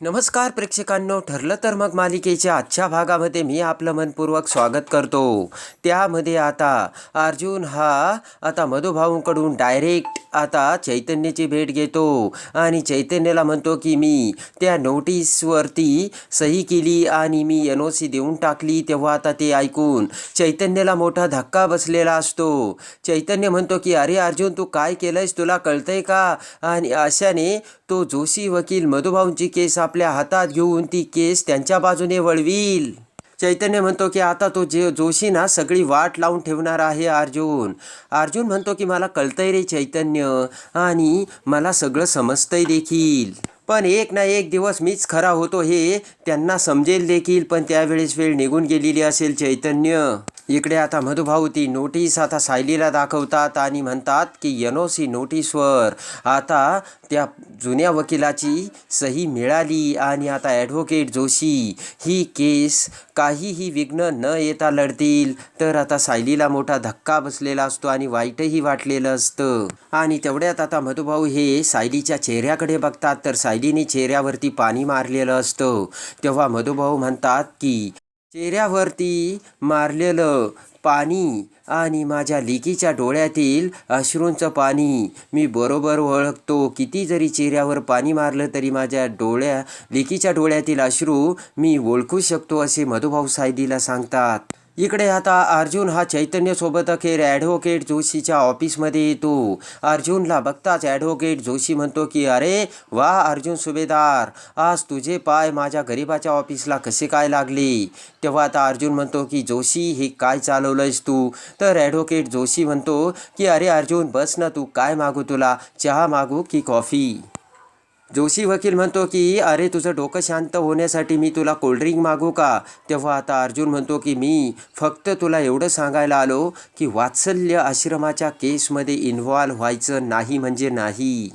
नमस्कार प्रेक्षकांनो ठरलं तर मग मालिकेच्या आजच्या भागामध्ये मी आपलं मनपूर्वक स्वागत करतो. त्यामध्ये आता अर्जुन हा आता मधुभाऊंकडून डायरेक्ट आता चैतन्याची भेट घेतो. आणि चैतन्याला म्हणतो की मी त्या नोटीसवरती सही केली आणि मी एन ओ सी देऊन टाकली तेव्हा आता ते ऐकून चैतन्याला मोठा धक्का बसलेला असतो. चैतन्य म्हणतो की अरे अर्जुन तू काय केलंयस? तुला कळतंय का? आणि अशाने तो जोशी वकील मधुभाऊंची केस आपल्या हातात घेऊन ती केस त्यांच्या बाजूने वळवील. चैतन्य म्हणतो की आता तो जे जोशी ना सगळी वाट लावून ठेवणार आहे अर्जुन. अर्जुन म्हणतो की मला कळतंय रे चैतन्य आणि मला सगळं समजतंय देखील. पण एक ना एक दिवस मीच खरा होतो हे त्यांना समजेल देखील पण त्यावेळेस वेळ निघून गेलेली असेल चैतन्य. इकडे आता मधुभाऊ ती नोटीस आता सायलीला दाखवतात आणि म्हणतात की एन ओ सी नोटीसवर. आता त्या जुन्या वकिलाची सही मिळाली आणि आता ॲडव्होकेट जोशी ही केस काहीही विघ्न न येता लढतील. तर आता सायलीला मोठा धक्का बसलेला असतो आणि वाईटही वाटलेलं असतं. आणि तेवढ्यात आता मधुभाऊ हे सायलीच्या चेहऱ्याकडे बघतात. तर सायलीने चेहऱ्यावरती पाणी मारलेलं असतं. तेव्हा मधुभाऊ म्हणतात की चेहऱ्यावरती मारलेलं पाणी आणि माझ्या लेकीच्या डोळ्यातील अश्रूंचं पाणी. मी बरोबर ओळखतो. किती जरी चेहऱ्यावर पाणी मारलं तरी माझ्या डोळ्या लेकीच्या डोळ्यातील अश्रू मी ओळखू शकतो असे मधुभाऊ सायलीला सांगतात. इकडे आता अर्जुन हा चैतन्यसोबत अखेर ॲडव्होकेट जोशीच्या ऑफिसमध्ये येतो. अर्जुनला बघताच ॲडव्होकेट जोशी म्हणतो की अरे वा अर्जुन सुभेदार आज तुझे पाय माझ्या गरीबाच्या ऑफिसला कसे काय लागले? तेव्हा आता अर्जुन म्हणतो की जोशी हे काय चालवलंयस तू? तर ॲडव्होकेट जोशी म्हणतो की अरे अर्जुन बस ना तू काय मागू तुला? चहा मागू की कॉफी जोशी वकील म्हणतो की अरे तुझं डोकं शांत होण्यासाठी मी तुला कोल्ड्रिंक मागू का? तेव्हा आता अर्जुन म्हणतो की मी फक्त तुला एवढं सांगायला आलो की वात्सल्य आश्रमाच्या केसमध्ये इन्व्हॉल्व व्हायचं नाही म्हणजे नाही.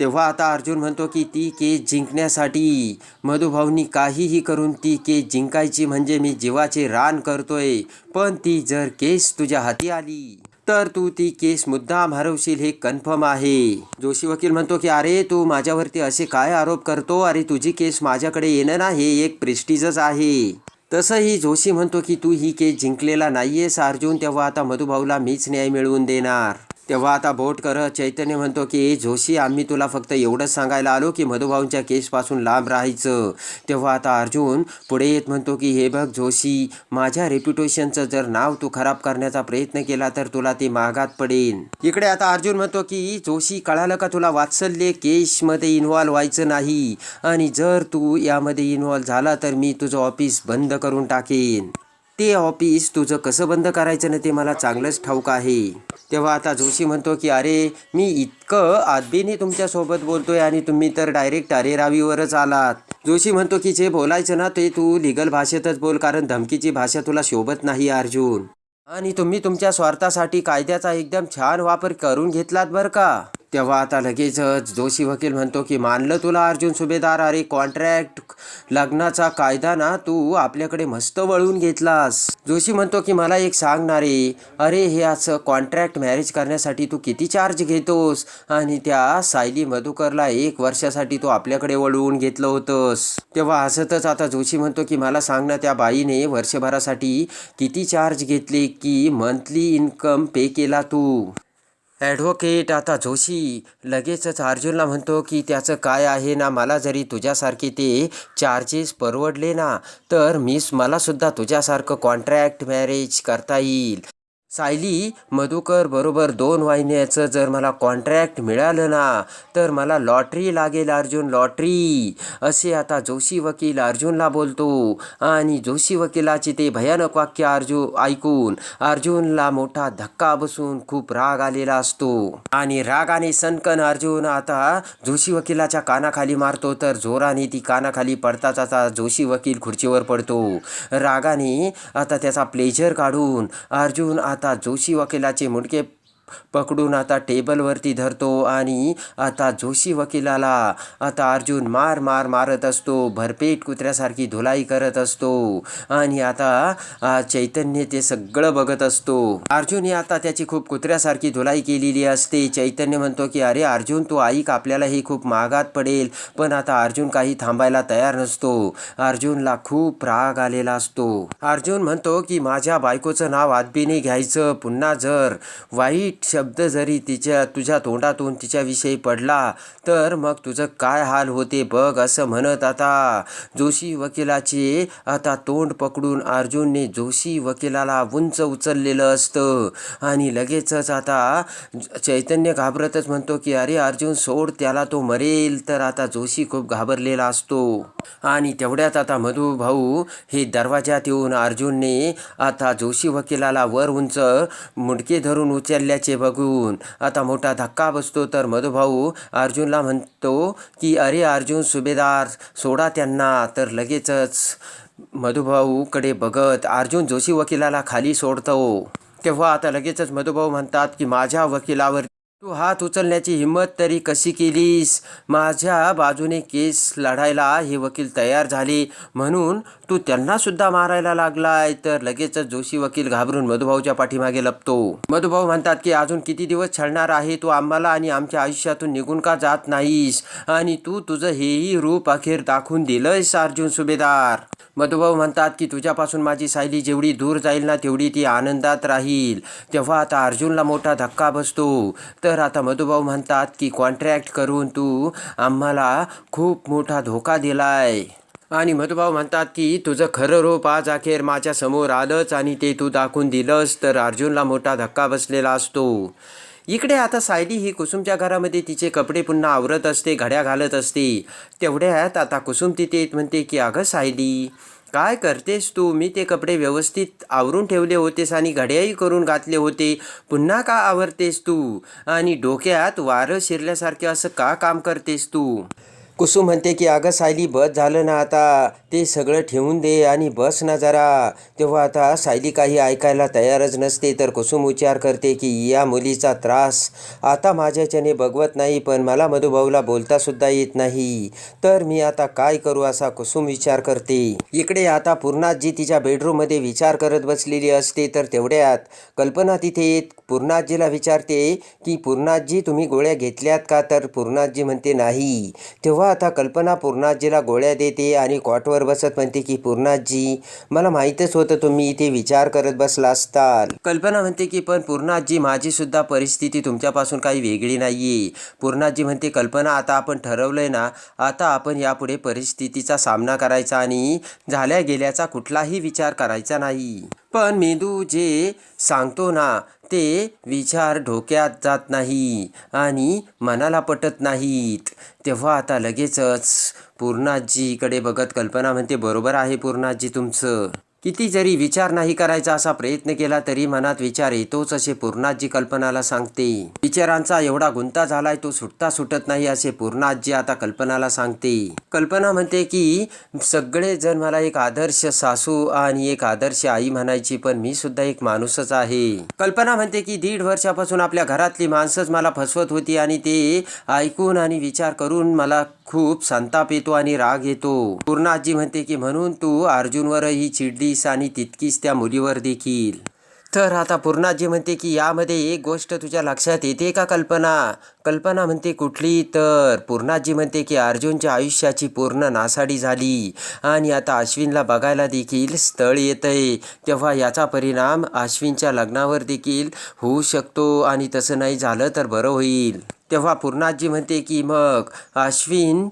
तेव्हा आता अर्जुन म्हणतो की ती केस जिंकण्यासाठी मधुभाऊनी काहीही करून ती केस जिंकायची म्हणजे मी जीवाचे रान करतोय पण ती जर केस तुझ्या हाती आली तर तू ती केस मुद्दाम हरवशील हे कन्फर्म आहे. जोशी वकील म्हणतो की अरे तू माझ्यावरती असे काय आरोप करतो? अरे तुझी केस माझ्याकडे येणं ना हे एक प्रेस्टिजच आहे. तसंही जोशी म्हणतो की तू ही केस जिंकलेला नाहीयेस अर्जुन. तेव्हा आता मधुभाऊला मीच न्याय मिळवून देणार. तेव्हा आता बोटकर चैतन्य म्हणतो की जोशी आम्ही तुला फक्त एवढंच सांगायला आलो की मधुभाऊंच्या केसपासून लांब राहायचं. तेव्हा आता अर्जुन पुढे येत म्हणतो की हे बघ जोशी माझ्या रेप्युटेशनचं जर नाव तू खराब करण्याचा प्रयत्न केला तर तुला ते मागात पडेल इकडे आता अर्जुन म्हणतो की जोशी कळालं का तुला वात्सल्य केसमध्ये इन्व्हॉल्व व्हायचं नाही? आणि जर तू यामध्ये इन्व्हॉल्व झाला तर मी तुझं ऑफिस बंद करून टाकेन. ते ऑफिस तुझं कसं बंद करायचं ना ते मला चांगलंच ठाऊक आहे. तेव्हा आता जोशी म्हणतो की अरे मी इतकं आदबीने तुमच्यासोबत बोलतोय आणि तुम्ही तर डायरेक्ट अरेरावीवरच आलात. जोशी म्हणतो की जे बोलायचं ना ते तू लिगल भाषेतच बोल कारण धमकीची भाषा तुला शोभत नाही अर्जुन. आणि तुम्ही तुमच्या स्वार्थासाठी कायद्याचा एकदम छान वापर करून घेतलात बरं का? तेव्हा आता लगेचच जोशी वकील म्हणतो की मानलं तुला अर्जुन सुभेदार? अरे कॉन्ट्रॅक्ट लग्नाचा कायदा ना तू आपल्याकडे मस्त वळवून घेतलास. जोशी म्हणतो की मला एक सांगणारे रे. अरे हे असं कॉन्ट्रॅक्ट मॅरेज करण्यासाठी तू किती चार्ज घेतोस? आणि त्या सायली मधुकरला एक वर्षासाठी तू आपल्याकडे वळवून घेतलं होतंस. तेव्हा हसतच आता जोशी म्हणतो की मला सांग ना त्या बाईने वर्षभरासाठी किती चार्ज घेतले की मंथली इन्कम पे केला तू? ॲडव्होकेट आता जोशी. लगेचच अर्जुनला म्हणतो की त्याचं काय आहे ना मला जरी तुझ्यासारखे ते चार्जेस परवडले ना तर मी मलासुद्धा तुझ्यासारखं कॉन्ट्रॅक्ट मॅरेज करता येईल. सायली मधुकर बरोबर दोन वाहिन्याचं जर मला कॉन्ट्रॅक्ट मिळालं ना तर मला लॉटरी लागेल अर्जुन लॉटरी असे आता जोशी वकील अर्जुनला बोलतो. आणि जोशी वकिलाचे ते भयानक वाक्य अर्जुन ऐकून अर्जुनला मोठा धक्का बसून खूप राग आलेला असतो. आणि रागाने सनकन अर्जुन आता जोशी वकिलाच्या कानाखाली मारतो तर जोराने ती कानाखाली पडताच आता जोशी वकील खुर्चीवर पडतो. रागाने आता त्याचा प्लेजर काढून अर्जुन आता जोशी वकिलाचे मुंडके पकडून आता टेबलवरती धरतो आणि आता जोशी वकिलाला आता अर्जुन मार मार मारत असतो. भरपेट कुत्र्यासारखी धुलाई करत असतो. आणि आता चैतन्य ते सगळं बघत असतो. अर्जुन हे आता त्याची खूप कुत्र्यासारखी धुलाई केलेली असते. चैतन्य म्हणतो की अरे अर्जुन तू ऐक आपल्याला हे खूप महागात पडेल. पण आता अर्जुन काही थांबायला तयार नसतो. अर्जुनला खूप राग आलेला असतो. अर्जुन म्हणतो की माझ्या बायकोचं नाव आदबीने घ्यायचं. पुन्हा जर वाईट शब्द जरी तिच्या तुझ्या तोंडातून तिच्याविषयी पडला तर मग तुझं काय हाल होते बघ असं म्हणत आता. जोशी वकिलाचे आता तोंड पकडून अर्जुनने जोशी वकिलाला उंच उचललेलं असतं. आणि लगेचच आता चैतन्य घाबरतच म्हणतो की अरे अर्जुन सोड त्याला तो मरेल. तर आता जोशी खूप घाबरलेला असतो. आणि तेवढ्यात आता मधू भाऊ हे दरवाज्यात येऊन अर्जुनने आता जोशी वकिलाला वर उंच मुडके धरून उचलल्याचे बघून. आता मोठा धक्का बसतो तर मधुभाऊ अर्जुनला म्हणतो की अरे अर्जुन सुभेदार सोडा त्यांना. तर लगेचच मधुभाऊकडे बघत अर्जुन जोशी वकिलाला खाली सोडतो. तेव्हा आता लगेचच मधुभाऊ म्हणतात की माझ्या वकिलावर तू हात उचलण्याची हिंमत तरी कशी केलीस? माझ्या बाजूने केस लढायला हे वकील तयार झाले. म्हणून तू त्यांनासुद्धा मारायला लागलाय. तर लगेचच जोशी वकील घाबरून मधुभाऊच्या पाठीमागे लपतो. मधुभाऊ म्हणतात की अजून किती दिवस छळणार आहे तू आम्हाला आणि आमच्या आयुष्यातून निघून का जात नाहीस? आणि तू तुझं हेही रूप अखेर दाखवून दिलंयस अर्जुन सुभेदार. मधुभाऊ म्हणतात की तुझ्यापासून माझी सायली जेवढी दूर जाईल ना तेवढी ती आनंदात राहील. तेव्हा आता अर्जुनला मोठा धक्का बसतो तर तर आता मधुभाऊ म्हणतात की कॉन्ट्रॅक्ट करून तू आम्हाला खूप मोठा धोका दिलाय. आणि मधुभाऊ म्हणतात की तुझं खरं रूप आज अखेर माझ्यासमोर आलंच आणि ते तू दाखवून दिलंस तर अर्जुनला मोठा धक्का बसलेला असतो. इकडे आता सायली ही कुसुमच्या घरामध्ये तिचे कपडे पुन्हा आवरत असते घड्या घालत असते. तेवढ्यात आता कुसुम तिथे येत म्हणते की अगं सायली काय करतेस तू? मी ते कपडे व्यवस्थित आवरून ठेवले होतेस आणि घड्याही करून घातले होते. पुन्हा का आवरतेस तू? आणि डोक्यात वारं शिरल्यासारखे असं का काम करतेस तू? कुसुम म्हणते की अगं सायली बस झालं ना आता. ते सगळं ठेवून दे आणि बस ना जरा. तेव्हा आता सायली काही ऐकायला तयारच नसते तर कुसुम विचार करते की या मुलीचा त्रास. आता माझ्याच्याने बघवत नाही पण मला मधुभाऊला बोलतासुद्धा येत नाही. तर मी आता काय करू? असा कुसुम विचार करते. इकडे आता पूर्णाजी तिच्या बेडरूममध्ये विचार करत बसलेली असते तर तेवढ्यात कल्पना तिथे येत पूर्णाजीला विचारते की पूर्णाजी तुम्ही गोळ्या घेतल्यात का? तर पूर्णाजी म्हणते नाही. तेव्हा आता कल्पना पूर्णाजीला गोळ्या देते आणि कॉटवर बसत म्हणते की पूर्णाजी मला माहीतच होतं तुम्ही इथे विचार करत बसला असताल कल्पना म्हणते की पण पूर्णाजी माझी सुद्धा परिस्थिती तुमच्यापासून काही वेगळी नाहीये. पूर्णाजी म्हणते कल्पना आता आपण ठरवलंय ना आता आपण यापुढे परिस्थितीचा सामना करायचा आणि झाल्या गेल्याचा कुठलाही विचार करायचा नाही. पण मेंदू जे सांगतो ना ते विचार डोक्यात जात नाही आणि मनाला पटत नाहीत. तेव्हा आता लगेचच पूर्णाजीकडे बघत कल्पना म्हणते बरोबर आहे पूर्णाजी तुमचं. किती जरी विचार नाही करायचा असा प्रयत्न केला तरी मनात विचार येतोच असे पूर्णाजी कल्पनाला सांगते. विचारांचा एवढा गुंता झालाय तो सुटता सुटत नाही असे पूर्णाजी आता कल्पनाला सांगते. कल्पना म्हणते की सगळे जण मला एक आदर्श सासू आणि एक आदर्श आई म्हणायची पण मी सुद्धा एक माणूसच आहे. कल्पना म्हणते की दीड वर्षापासून आपल्या घरातली माणसंच मला फसवत होती आणि ते ऐकून आणि विचार करून मला खूप संताप येतो आणि राग येतो. पूर्णाजी म्हणते की म्हणून तू अर्जुनवरही चिडलीस आणि तितकीच त्या मुलीवर देखील. तर आता पूर्णाजी म्हणते की यामध्ये एक गोष्ट तुझ्या लक्षात येते का कल्पना? कल्पना म्हणते कुठली तर. पूर्णाजी म्हणते की अर्जुनच्या आयुष्याची पूर्ण नासाडी झाली आणि आता अश्विनला बघायला देखील स्थळ येतंय. तेव्हा याचा परिणाम अश्विनच्या लग्नावर देखील होऊ शकतो आणि तसं नाही झालं तर बरं होईल. तेव्हा पूर्णाजी म्हणते की मग अश्विन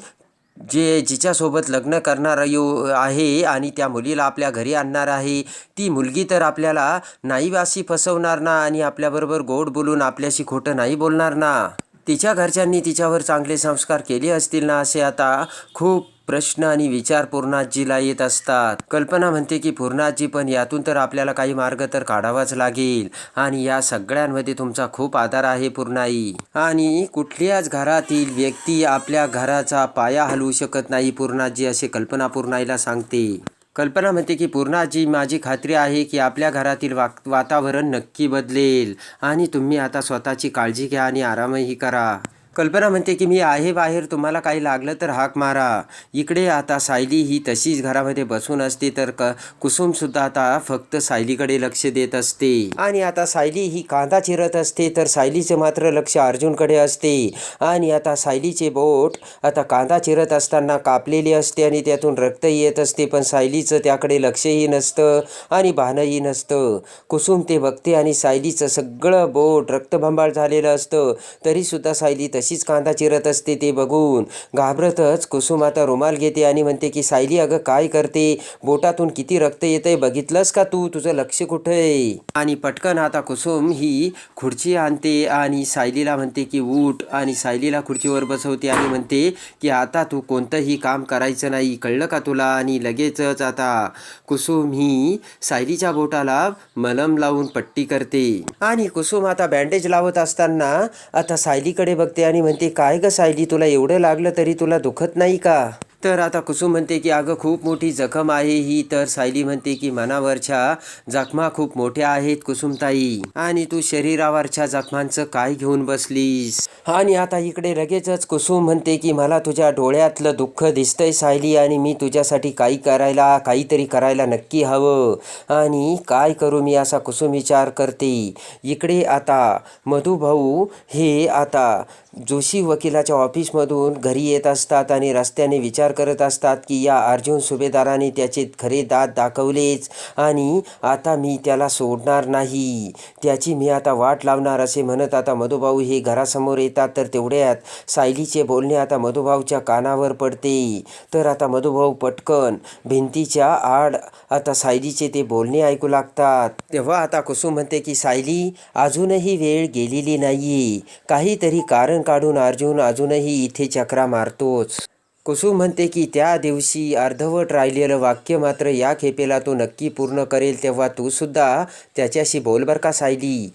जे जिच्यासोबत लग्न करणार यो आहे आणि त्या मुलीला आपल्या घरी आणणार आहे ती मुलगी तर आपल्याला नाईवासी फसवणार ना आणि आपल्याबरोबर गोड बोलून आपल्याशी खोटं नाही बोलणार ना. तिच्या घरच्यांनी तिच्यावर चांगले संस्कार केले असतील ना असे आता खूप प्रश्न आणि विचार पूर्णाजीला येत असतात. कल्पना म्हणते की पूर्णाजी पण यातून तर आपल्याला काही मार्ग तर काढावाच लागेल. आणि या सगळ्यांमध्ये तुमचा खूप आधार आहे पूर्णाई. आणि कुठल्याच घरातील व्यक्ती आपल्या घराचा पाया हलवू शकत नाही पूर्णाजी असे कल्पना पूर्णाईला सांगते. कल्पना म्हणते की पूर्णाजी माझी खात्री आहे की आपल्या घरातील वा वातावरण नक्की बदलेल. आणि तुम्ही आता स्वतःची काळजी घ्या आणि आरामही करा. कल्पना म्हणते की मी आहे बाहेर तुम्हाला काही लागलं तर हाक मारा. इकडे आता सायली ही तशीच घरामध्ये बसून असते तर क कुसुमसुद्धा आता फक्त सायलीकडे लक्ष देत असते. आणि आता सायली ही कांदा चिरत असते तर सायलीचं मात्र लक्ष अर्जुनकडे असते. आणि आता सायलीचे बोट आता कांदा चिरत असताना कापलेली असते आणि त्यातून रक्तही येत असते पण सायलीचं त्याकडे लक्षही नसतं आणि भानही नसतं. कुसुम ते बघते आणि सायलीचं सगळं बोट रक्तबंबाळ झालेलं असतं. तरीसुद्धा सायली तशीच कांदा चिरत असते ते बघून. घाबरतच कुसुम आता रुमाल घेते आणि म्हणते की सायली अगं काय करते? बोटातून किती रक्त येतंय? बघितलंस का तू? तुझं लक्ष कुठे आहे? आणि पटकन आता कुसुम ही खुर्ची आणते आणि सायलीला म्हणते की उठ. आणि सायलीला खुर्चीवर बसवते आणि म्हणते की आता तू कोणतंही काम करायचं नाही. कळलं का तुला? आणि लगेचच आता कुसुम ही सायलीच्या बोटाला मलम लावून पट्टी करते. आणि कुसुम आता बँडेज लावत असताना आता सायलीकडे बघते आणि म्हणते काय ग सायली तुला एवढं लागलं तरी तुला दुखत नाही का? तर आता कुसुम म्हणते की अगं खूप मोठी जखम आहे ही. तर सायली म्हणते की मनावरच्या जखमा खूप मोठ्या आहेत कुसुमताई आणि तू शरीरावरच्या जखमांचं काय घेऊन बसलीस? आणि आता इकडे लगेचच कुसुम म्हणते की मला तुझ्या डोळ्यातलं दुःख दिसतंय सायली आणि मी तुझ्यासाठी काही करायला काहीतरी करायला नक्की हवं. आणि काय करू मी? असा कुसुम विचार करते. इकडे आता मधुभाऊ हे आता जोशी वकिलाच्या ऑफिसमधून घरी येत असतात आणि रस्त्याने विचार करत असतात की या अर्जुन सुभेदाराने त्याचे खरे दात दाखवलेच आणि आता मी त्याला सोडणार नाही. त्याची मी आता वाट लावणार असे म्हणत आता मधुभाऊ हे घरासमोर येतात. तर तेवढ्यात सायलीचे बोलणे आता मधुभाऊच्या कानावर पडते. तर आता मधुभाऊ पटकन भिंतीच्या आड आता सायलीचे ते बोलणे ऐकू लागतात. तेव्हा आता कुसुम म्हणते की सायली अजूनही वेळ गेलेली नाही काहीतरी कारण काढून अर्जुन अजूनही इथे चक्रा मारतोच. कुसुम म्हणते की त्या दिवशी अर्धवट राहिलेलं वाक्य मात्र या खेपेला तो नक्की पूर्ण करेल तेव्हा तू सुद्धा त्याच्याशी बोल बर का सायली.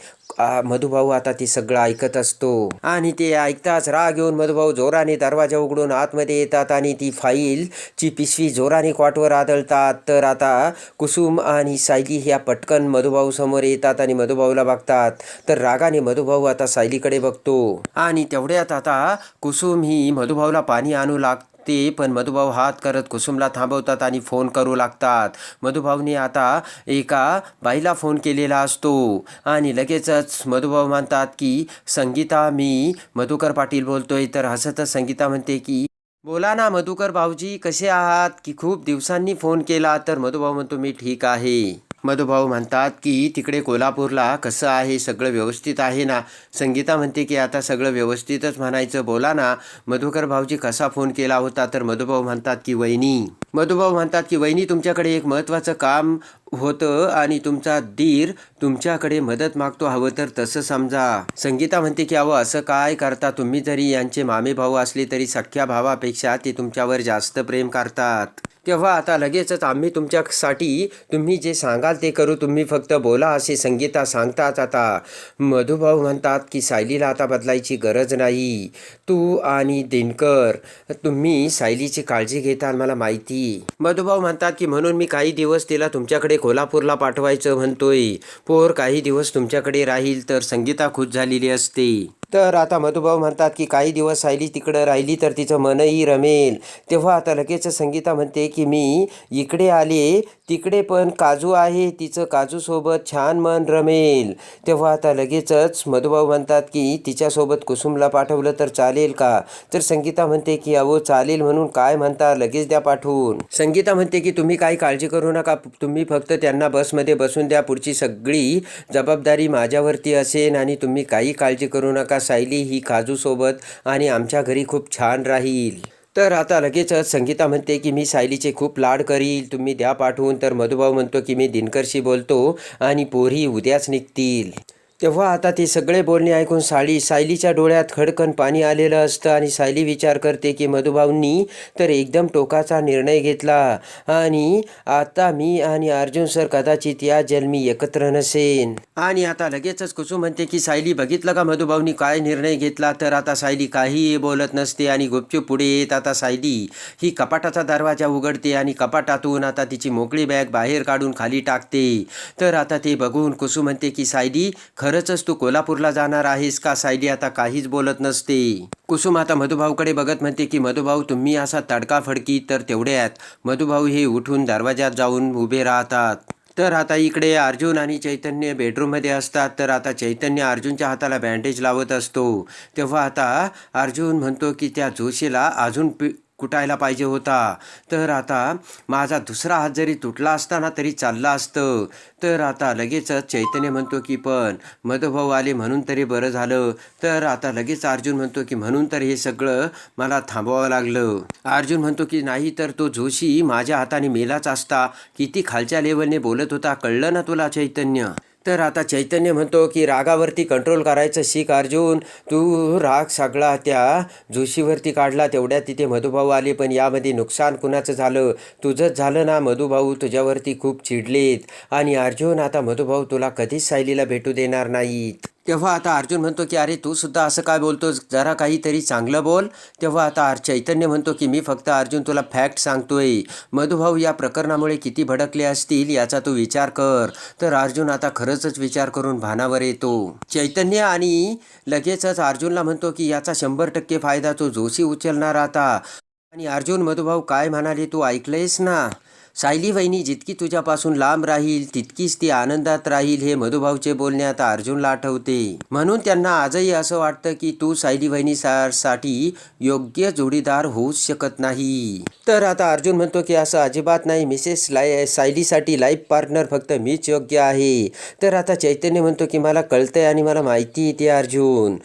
मधुभाऊ आता ते सगळं ऐकत असतो. आणि ते ऐकताच राग घेऊन मधुभाऊ जोराने दरवाजा उघडून आतमध्ये येतात आणि ती फाईलची पिशवी जोराने क्वाटवर आदळतात. तर आता कुसुम आणि सायली ह्या पटकन मधुभाऊ समोर येतात आणि मधुभाऊला बघतात. तर रागाने मधुभाऊ आता सायलीकडे बघतो. आणि तेवढ्यात आता कुसुम ही मधुभाऊला पाणी आणू लागते पण मधुभाऊ हात करत कुसुमला थांबवतात आणि फोन करू लागतात. मधुभाऊने आता एका बाईला फोन केलेला असतो आणि लगेचच मधुभाऊ म्हणतात की संगीता मी मधुकर पाटील बोलतोय. तर हसतच संगीता म्हणते की बोला ना मधुकर भाऊजी कसे आहात? की खूप दिवसांनी फोन केला. तर मधुभाऊ म्हणतो मी ठीक आहे. मधुभाऊ म्हणतात की तिकडे कोल्हापूरला कसं आहे? सगळं व्यवस्थित आहे ना? संगीता म्हणते की आता सगळं व्यवस्थितच म्हणायचं. बोला ना मधुकर भाऊजी कसा फोन केला होता? तर मधुभाऊ म्हणतात की वहिनी. मधुभाऊ म्हणतात की वहिनी तुमच्याकडे एक महत्त्वाचं काम होतं आणि तुमचा दीर तुमच्याकडे मदत मागतो हवं तर तसं समजा. संगीता म्हणते की अहो असं काय करता तुम्ही जरी यांचे मामे भाऊ असले तरी सख्या भावापेक्षा ते तुमच्यावर जास्त प्रेम करतात. तेव्हा आता लगेचच आम्ही तुमच्यासाठी तुम्ही जे सांगाल ते करू तुम्ही फक्त बोला असे संगीता सांगतात आता. मधुभाऊ म्हणतात की सायलीला आता बदलायची गरज नाही. तू आणि दिनकर तुम्ही सायलीची काळजी घेता मला माहिती. मधुभाऊ म्हणतात की म्हणून मी काही दिवस तिला तुमच्याकडे कोल्हापूरला पाठवायचं म्हणतोय. पोर काही दिवस तुमच्याकडे राहील तर संगीता खुश झालेली असते. तर आता मधुभाऊ म्हणतात की काही दिवस सायली तिकडं राहिली तर तिचं मनही रमेल. तेव्हा आता लगेच संगीता म्हणते की मी इकडे आले तिकडे पण काजू आहे तिचं काजूसोबत छान मन रमेल. तेव्हा आता लगेचच मधुभाऊ म्हणतात की तिच्यासोबत कुसुमला पाठवलं तर चालेल का? तर संगीता म्हणते की अहो चालेल म्हणून काय म्हणता लगेच द्या पाठवून. संगीता म्हणते की तुम्ही काही काळजी करू नका तुम्ही फक्त त्यांना बसमध्ये बसून द्या पुढची सगळी जबाबदारी माझ्यावरती असेल आणि तुम्ही काही काळजी करू नका सायली ही काजूसोबत आणि आमच्या घरी खूप छान राहील? तर आता लगेचच संगीता म्हणते की मी सायलीचे खूप लाड करील तुम्ही द्या पाठवून. तर मधुभाऊ म्हणतो की मी दिनकरशी बोलतो आणि पोरी उद्याच निघतील. तेव्हा आता ते सगळे बोलणे ऐकून साली सायलीच्या डोळ्यात खडकन पाणी आलेलं असतं आणि सायली विचार करते की मधुभाऊंनी तर एकदम टोकाचा निर्णय घेतला आणि आता मी आणि अर्जुन सर कदाचित या जन्मी एकत्र नसेन. आणि आता लगेचच कुसू म्हणते की सायली बघितलं का मधुभाऊंनी काय निर्णय घेतला? तर आता सायली काहीही बोलत नसते आणि गुपचूप पुढे येत आता सायली ही कपाटाचा दरवाजा उघडते आणि कपाटातून आता तिची मोकळी बॅग बाहेर काढून खाली टाकते. तर आता ते बघून कुसू म्हणते की सायली खरंचच तू कोल्हापूरला जाणार आहेस का सायली? आता काहीच बोलत नसते. कुसुम आता मधुभाऊकडे बघत म्हणते की मधुभाऊ तुम्ही असा तडकाफडकी तर तेवढ्यात मधुभाऊ हे उठून दरवाजात जाऊन उभे राहतात. तर आता इकडे अर्जुन आणि चैतन्य बेडरूममध्ये असतात. तर आता चैतन्य अर्जुनच्या हाताला बँडेज लावत असतो. तेव्हा आता अर्जुन म्हणतो की त्या जोशीला अजून पि कुटायला पाहिजे होता. तर आता माझा दुसरा हात जरी तुटला असताना तरी चालला असतं. तर आता लगेचच चैतन्य म्हणतो की पण मधुभाऊ आले म्हणून तरी बरं झालं. तर आता लगेच अर्जुन म्हणतो की म्हणून तर हे सगळं मला थांबवावं लागलं. अर्जुन म्हणतो की नाही तर तो जोशी माझ्या हाताने मेलाच असता. किती खालच्या लेवलने बोलत होता. कळलं ना तुला चैतन्य? तर आता चैतन्य म्हणतो की रागावरती कंट्रोल करायचं शिक अर्जुन. तू राग सगळा त्या जोशीवरती काढला तेवढ्या तिथे मधुभाऊ आले पण यामध्ये नुकसान कुणाचं झालं? तुझंच झालं ना मधुभाऊ? तुझ्यावरती खूप चिडलेत. आणि अर्जुन आता मधुभाऊ तुला कधीच सायलीला भेटू देणार नाहीत. तेव्हा आता अर्जुन म्हणतो की अरे तू सुद्धा असं काय बोलतोस? जरा काहीतरी चांगलं बोल. तेव्हा आता आर चैतन्य म्हणतो की मी फक्त अर्जुन तुला फॅक्ट सांगतोय. मधुभाऊ या प्रकरणामुळे किती भडकले असतील याचा तू विचार कर. तर अर्जुन आता खरंच विचार करून भानावर येतो. चैतन्य आणि लगेचच अर्जुनला म्हणतो की याचा शंभर टक्के फायदा तो जोशी उचलणार आता. आणि अर्जुन मधुभाऊ काय म्हणाले? तू ऐकलंयस ना? सायली वहिनी जितकी तुझ्यापासून लांब राहील तितकीच ती आनंदात राहील हे मधुभाऊचे बोलणे आता अर्जुनला आठवते म्हणून त्यांना आजही असं वाटतं की तू सायली वहिनी सा- साठी योग्य जोडीदार होऊच शकत नाही. तर आता अर्जुन म्हणतो की असं अजिबात नाही मिसेस लाय सायलीसाठी लाईफ पार्टनर फक्त मीच योग्य आहे. तर आता चैतन्य म्हणतो की मला कळतंय आणि मला माहिती येते अर्जुन.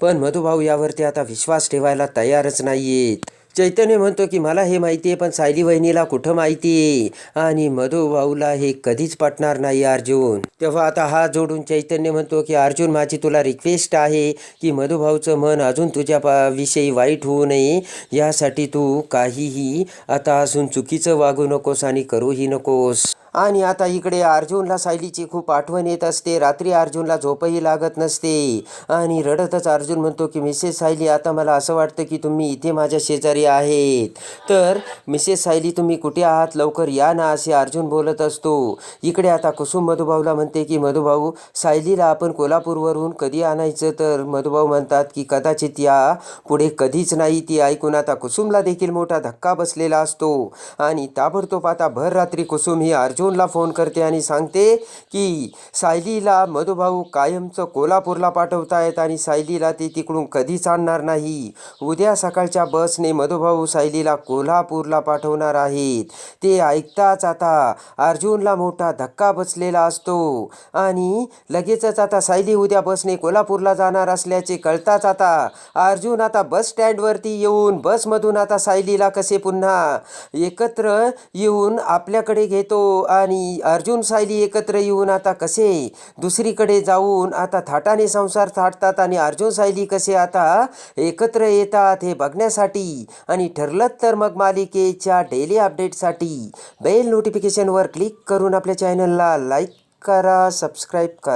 पण मधुभाऊ यावरती आता विश्वास ठेवायला तयारच नाहीयेत. चैतन्य म्हणतो की मला हे माहिती आहे पण सायली वहिनीला कुठं माहिती? आहे आणि मधुभाऊला हे कधीच पटणार नाही अर्जुन. तेव्हा आता हा जोडून चैतन्य म्हणतो की अर्जुन माझी तुला रिक्वेस्ट आहे की मधुभाऊचं मन अजून तुझ्या पा- विषयी वाईट होऊ नये. यासाठी तू काहीही आता अजून चुकीचं वागू नकोस आणि करूही नकोस. आणि आता इकडे अर्जुनला सायलीची खूप आठवण येत असते. रात्री अर्जुनला झोपही लागत नसते. आणि रडतच अर्जुन म्हणतो की मिसेस सायली आता मला असं वाटतं की तुम्ही इथे माझ्या शेजारी आहेत. तर मिसेस सायली तुम्ही कुठे आहात? लवकर या ना असे अर्जुन बोलत असतो. इकडे आता कुसुम मधुभाऊला म्हणते की मधुभाऊ सायलीला आपण कोल्हापूरवरून कधी आणायचं? तर मधुभाऊ म्हणतात की कदाचित या पुढे कधीच नाही. ती ऐकून आता कुसुमला देखील मोठा धक्का बसलेला असतो. आणि ताबडतोब आता भर रात्री कुसुम ही अर्जुन अर्जुनला फोन करते आणि सांगते की सायलीला मधुभाऊ कायमचं कोल्हापूरला पाठवतायत आणि सायलीला ते तिकडून कधीच आणणार नाही. उद्या सकाळच्या बसने मधुभाऊ सायलीला कोल्हापूरला पाठवणार आहेत. ते ऐकताच आता अर्जुनला मोठा धक्का बसलेला असतो आणि लगेचच आता सायली उद्या बसने कोल्हापूरला जाणार असल्याचे कळताच आता अर्जुन आता बस स्टँडवरती येऊन बसमधून आता सायलीला कसे पुन्हा एकत्र येऊन आपल्याकडे घेतो आणि अर्जुन सायली एकत्र येऊन आता कसे दुसरीकडे जाऊन आता थाटाने संसार थाटतात आणि अर्जुन सायली कसे आता एकत्र येतात हे बघण्यासाठी. आणि ठरलं तर मग मालिकेच्या डेली अपडेटसाठी बेल नोटिफिकेशनवर क्लिक करून आपल्या चॅनलला लाईक करा सबस्क्राईब करा.